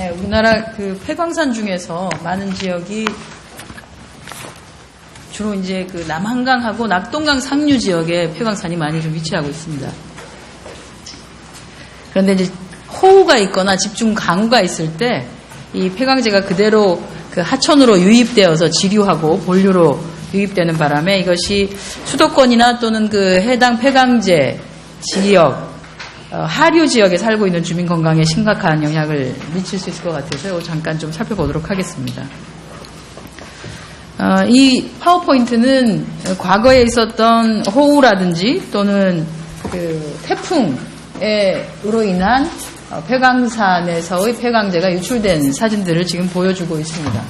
네, 우리나라 그 폐광산 중에서 많은 지역이 주로 이제 그 남한강하고 낙동강 상류 지역에 폐광산이 많이 좀 위치하고 있습니다. 그런데 이제 호우가 있거나 집중 강우가 있을 때 이 폐광제가 그대로 그 하천으로 유입되어서 지류하고 본류로 유입되는 바람에 이것이 수도권이나 또는 그 해당 폐광제 지역 어, 하류 지역에 살고 있는 주민 건강에 심각한 영향을 미칠 수 있을 것 같아서 잠깐 좀 살펴보도록 하겠습니다. 어, 이 파워포인트는 과거에 있었던 호우라든지 또는 그 태풍으로 인한 어, 폐광산에서의 폐광제가 유출된 사진들을 지금 보여주고 있습니다.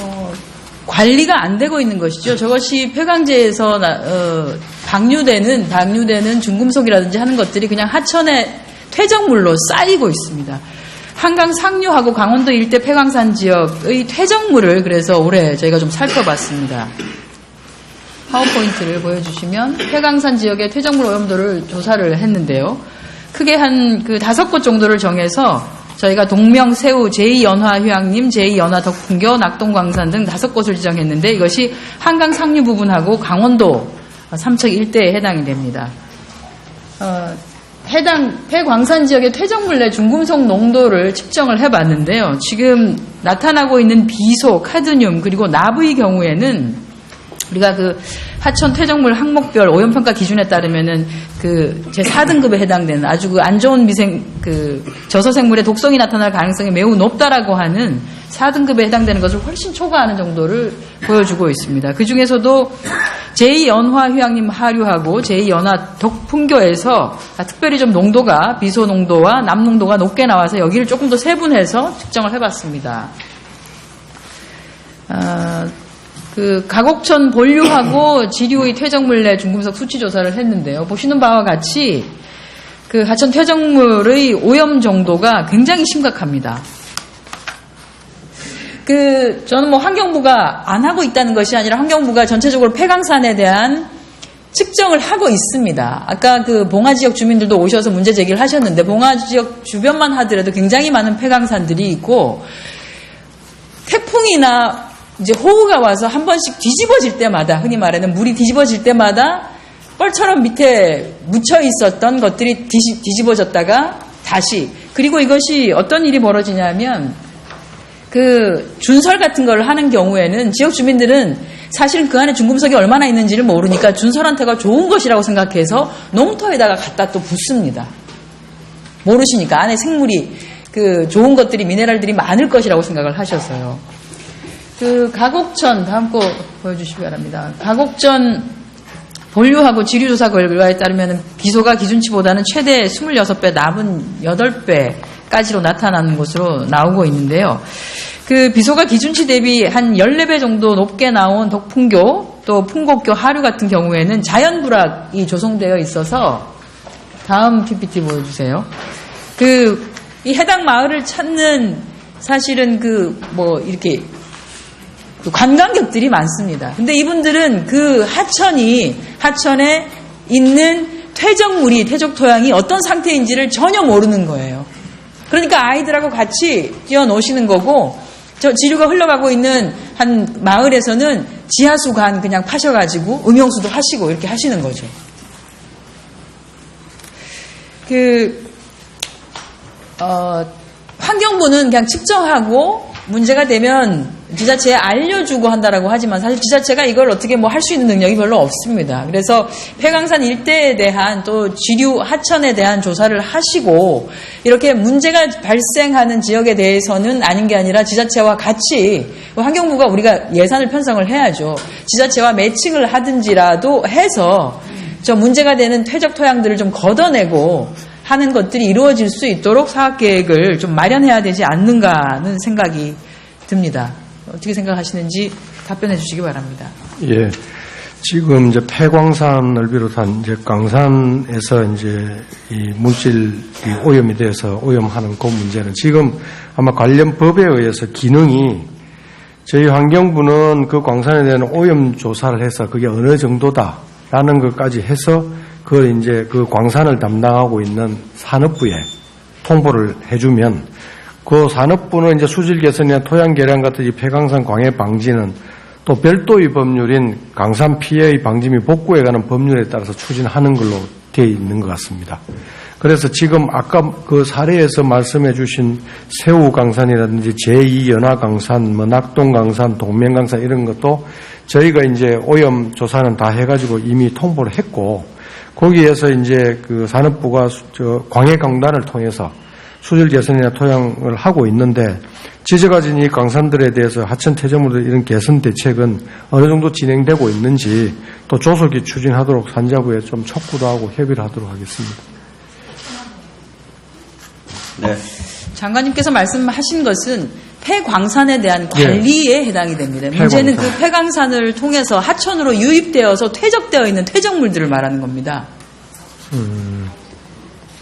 어, 관리가 안 되고 있는 것이죠. 저것이 폐광제에서 나- 어, 방류되는 방류되는 중금속이라든지 하는 것들이 그냥 하천에 퇴적물로 쌓이고 있습니다. 한강 상류하고 강원도 일대 폐광산 지역의 퇴적물을 그래서 올해 저희가 좀 살펴봤습니다. 파워포인트를 보여주시면 폐광산 지역의 퇴적물 오염도를 조사를 했는데요. 크게 한 그 다섯 곳 정도를 정해서 저희가 동명, 새우, 제2연화 휴양림, 제2연화 덕풍교, 낙동광산 등 다섯 곳을 지정했는데 이것이 한강 상류 부분하고 강원도 삼척 일대에 해당이 됩니다. 어, 해당 폐광산 지역의 퇴적물 내 중금속 농도를 측정을 해봤는데요. 지금 나타나고 있는 비소, 카드뮴 그리고 나브의 경우에는 우리가 그 하천 퇴적물 항목별 오염평가 기준에 따르면은 그 제 4등급에 해당되는 아주 그 안 좋은 미생 그 저서생물의 독성이 나타날 가능성이 매우 높다라고 하는 4등급에 해당되는 것을 훨씬 초과하는 정도를 보여주고 있습니다. 그 중에서도 제2연화 휴양림 하류하고 제2연화 덕풍교에서 특별히 좀 농도가 비소 농도와 남 농도가 높게 나와서 여기를 조금 더 세분해서 측정을 해봤습니다. 아, 그 가곡천 본류하고 지류의 퇴적물 내 중금속 수치 조사를 했는데요. 보시는 바와 같이 그 하천 퇴적물의 오염 정도가 굉장히 심각합니다. 그 저는 뭐 환경부가 안 하고 있다는 것이 아니라 환경부가 전체적으로 폐광산에 대한 측정을 하고 있습니다. 아까 그 봉화 지역 주민들도 오셔서 문제 제기를 하셨는데 봉화 지역 주변만 하더라도 굉장히 많은 폐광산들이 있고 태풍이나 이제 호우가 와서 한 번씩 뒤집어질 때마다 흔히 말하는 물이 뒤집어질 때마다 뻘처럼 밑에 묻혀 있었던 것들이 뒤집어졌다가 다시 그리고 이것이 어떤 일이 벌어지냐면 그 준설 같은 걸 하는 경우에는 지역 주민들은 사실 그 안에 중금속이 얼마나 있는지를 모르니까 준설한테가 좋은 것이라고 생각해서 농토에다가 갖다 또 붓습니다. 모르시니까 안에 생물이 그 좋은 것들이 미네랄들이 많을 것이라고 생각을 하셔서요. 그 가곡천 다음 거 보여주시기 바랍니다. 가곡천 본류하고 지류조사 결과에 따르면 비소가 기준치보다는 최대 26배 남은 8배까지로 나타나는 것으로 나오고 있는데요. 그 비소가 기준치 대비 한 14배 정도 높게 나온 덕풍교 또 풍곡교 하류 같은 경우에는 자연불악이 조성되어 있어서 다음 PPT 보여주세요. 그, 이 해당 마을을 찾는 사실은 그, 뭐, 이렇게 그 관광객들이 많습니다. 근데 이분들은 그 하천이 하천에 있는 퇴적물이 퇴적 토양이 어떤 상태인지를 전혀 모르는 거예요. 그러니까 아이들하고 같이 뛰어노시는 거고 저 지류가 흘러가고 있는 한 마을에서는 지하수관 그냥 파셔가지고 음용수도 하시고 이렇게 하시는 거죠. 그 어, 환경부는 그냥 측정하고 문제가 되면 지자체에 알려주고 한다라고 하지만 사실 지자체가 이걸 어떻게 뭐 할 수 있는 능력이 별로 없습니다. 그래서 폐광산 일대에 대한 또 지류 하천에 대한 조사를 하시고 이렇게 문제가 발생하는 지역에 대해서는 아닌 게 아니라 지자체와 같이 환경부가 우리가 예산을 편성을 해야죠. 지자체와 매칭을 하든지라도 해서 저 문제가 되는 퇴적 토양들을 좀 걷어내고 하는 것들이 이루어질 수 있도록 사업 계획을 좀 마련해야 되지 않는가 하는 생각이 듭니다. 어떻게 생각하시는지 답변해 주시기 바랍니다. 예. 지금 이제 폐광산을 비롯한 이제 광산에서 이제 이 물질이 오염이 돼서 오염하는 그 문제는 지금 아마 관련 법에 의해서 기능이 저희 환경부는 그 광산에 대한 오염 조사를 해서 그게 어느 정도다라는 것까지 해서 그 이제 그 광산을 담당하고 있는 산업부에 통보를 해주면 그 산업부는 이제 수질 개선이나 토양 개량 같은 이 폐광산 광해 방지는 또 별도의 법률인 강산 피해의 방지 및 복구에 관한 법률에 따라서 추진하는 걸로 되어 있는 것 같습니다. 그래서 지금 아까 그 사례에서 말씀해 주신 새우강산이라든지 제2연화강산, 뭐 낙동강산, 동면강산 이런 것도 저희가 이제 오염 조사는 다 해가지고 이미 통보를 했고 거기에서 이제 그 산업부가 수- 저 광해 강단을 통해서 수질 개선이나 토양을 하고 있는데 지적해진 이 강산들에 대해서 하천 퇴적물들 이런 개선 대책은 어느 정도 진행되고 있는지 또 조속히 추진하도록 산자부에 좀 촉구도 하고 협의를 하도록 하겠습니다. 네. 장관님께서 말씀하신 것은 폐광산에 대한 예. 관리에 해당이 됩니다. 문제는 폐광산. 그 폐광산을 통해서 하천으로 유입되어서 퇴적되어 있는 퇴적물들을 말하는 겁니다. 음.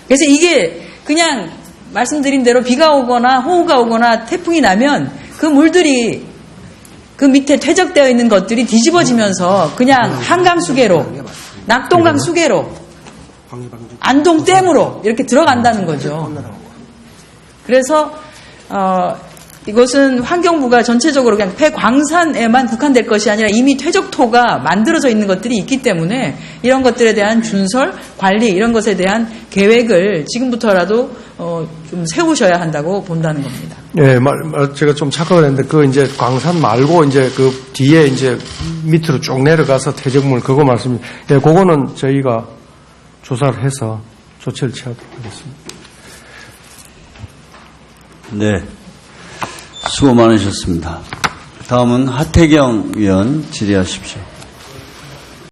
그래서 이게 그냥 말씀드린 대로 비가 오거나 호우가 오거나 태풍이 나면 그 물들이 그 밑에 퇴적되어 있는 것들이 뒤집어지면서 그냥 한강 수계로, 낙동강 수계로, 안동 댐으로 이렇게 들어간다는 거죠. 그래서 어, 이것은 환경부가 전체적으로 그냥 폐광산에만 국한될 것이 아니라 이미 퇴적토가 만들어져 있는 것들이 있기 때문에 이런 것들에 대한 준설, 관리 이런 것에 대한 계획을 지금부터라도 어, 좀 세우셔야 한다고 본다는 겁니다. 예, 말, 말- 제가 좀 착각을 했는데, 그 이제 광산 말고 이제 그 뒤에 이제 밑으로 쭉 내려가서 퇴적물 그거 말씀, 예, 그거는 저희가 조사를 해서 조치를 취하도록 하겠습니다. 네. 수고 많으셨습니다. 다음은 하태경 의원 질의하십시오.